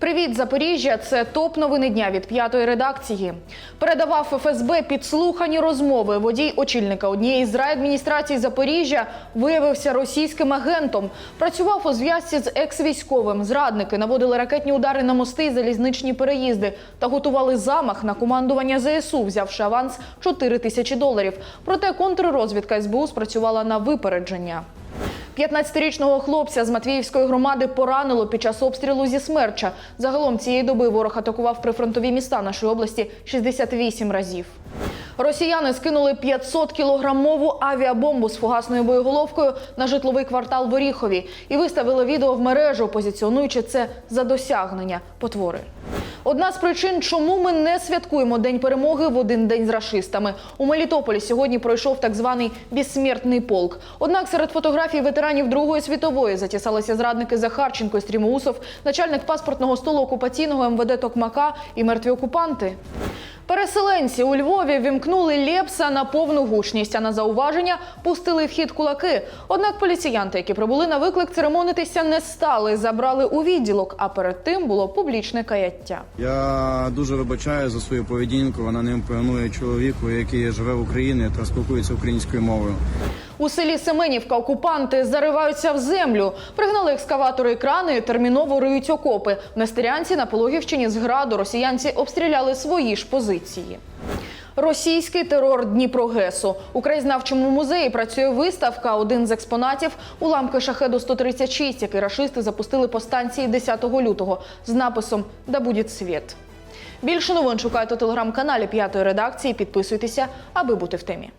Привіт, Запоріжжя! Це топ новини дня від п'ятої редакції. Передавав ФСБ підслухані розмови. Водій очільника однієї з райадміністрацій Запоріжжя виявився російським агентом. Працював у зв'язці з екс-військовим. Зрадники наводили ракетні удари на мости і залізничні переїзди та готували замах на командування ЗСУ, взявши аванс 4 тисячі доларів. Проте контррозвідка СБУ спрацювала на випередження. 15-річного хлопця з Матвіївської громади поранило під час обстрілу зі смерча. Загалом цієї доби ворог атакував прифронтові міста нашої області 68 разів. Росіяни скинули 500 кілограмову авіабомбу з фугасною боєголовкою на житловий квартал в Оріхові і виставили відео в мережу, позиціонуючи це за досягнення потвори. Одна з причин, чому ми не святкуємо День перемоги в один день з рашистами. У Мелітополі сьогодні пройшов так званий безсмертний полк. Однак серед фотографій ветеранів Другої світової затісалися зрадники Захарченко і Стрімоусов, начальник паспортного столу окупаційного МВД Токмака і мертві окупанти. Переселенці у Львові вімкнули Лєпса на повну гучність, а на зауваження пустили в хід кулаки. Однак поліціянти, які прибули на виклик, церемонитися не стали, забрали у відділок, а перед тим було публічне каяття. Я дуже вибачаю за свою поведінку. Вона не імпонує чоловіку, який живе в Україні та спілкується українською мовою. У селі Семенівка окупанти зариваються в землю. Пригнали екскаватори і крани, терміново риють окопи. В Нестерянці на Пологівщині з граду росіянці обстріляли свої ж позиції. Російський терор Дніпрогесу у краєзнавчому музеї працює виставка. Один з експонатів уламки шахеду 136 який рашисти запустили по станції 10 лютого з написом «Да буде світ». Більше новин шукайте у телеграм-каналі п'ятої редакції. Підписуйтеся, аби бути в темі.